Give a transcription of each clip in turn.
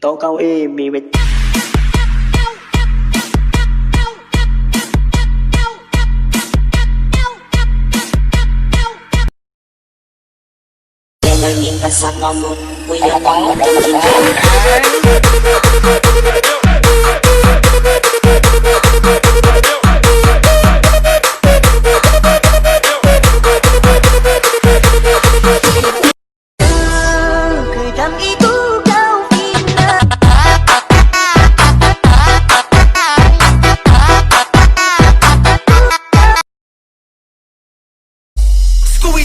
tố câu y mì bịch Hãy subscribe cho kênh Ghiền Mì Gõ Để không bỏ lỡ những video hấp dẫn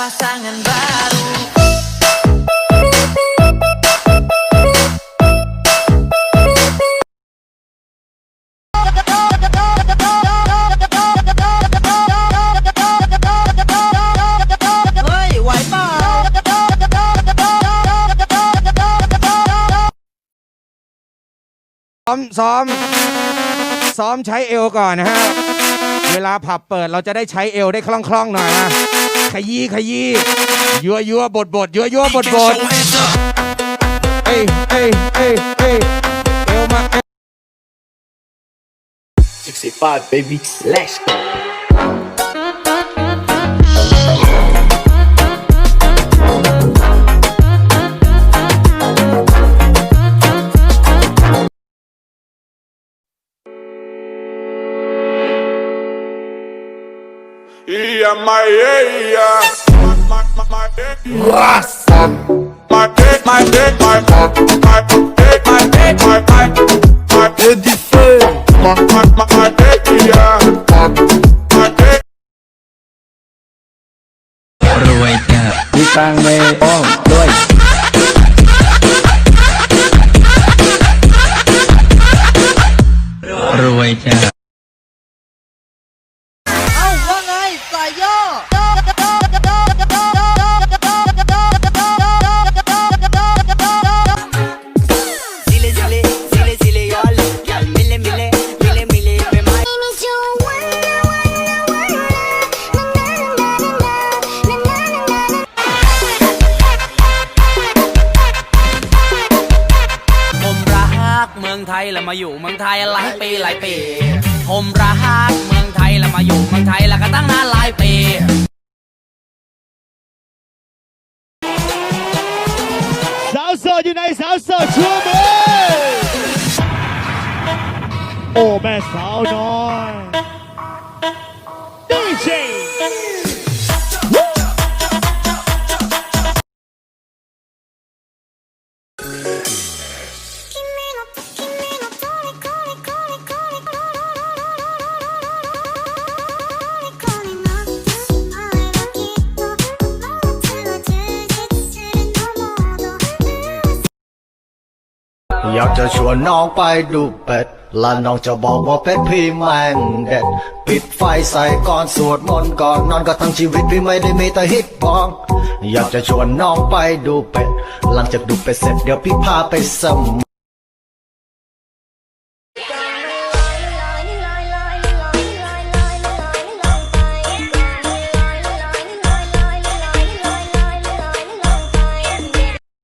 pasangan baru. ซ้อมซ้อม ซ้อมใช้เอวก่อนนะฮะ เวลาผับเปิดเราจะได้ใช้เอวได้คล่องๆหน่อยนะ ขยี้ขยี้ยัวยัวบดบดยัวยัวบดบดเอ้ยเอ้ยเอ้ยเอ้ยเอวมาเอ้ย65 baby let's go Yeah, my yeah, yeah. My, my, my, my, my dick, my dick, my, my dick, my dick, my, my, my dick, my, my, my, my dick, yeah. My dick. รวยจ้ะมีตังค์ในอ้อมด้วย องไทยแล้วมาอยู่เมืองไทยหลายปีหลายปี ผมรักเมืองไทยแล้วมาอยู่เมืองไทยแล้วก็ตั้งนานหลายปีสาวโสดอยู่ในสาวโสดชั่วมือโอ้แม่สาวน้อย อยากจะชวนน้องไปดูเป็ด และน้องจะบอกว่าเป็ดพี่แม่งเด็ด ปิดไฟใส่ก่อนสวดมนต์ก่อนนอนก็ทั้งชีวิตพี่ไม่ได้มีแต่ฮิตบอง อยากจะชวนน้องไปดูเป็ด หลังจากดูเป็ดเสร็จเดี๋ยวพี่พาไปสม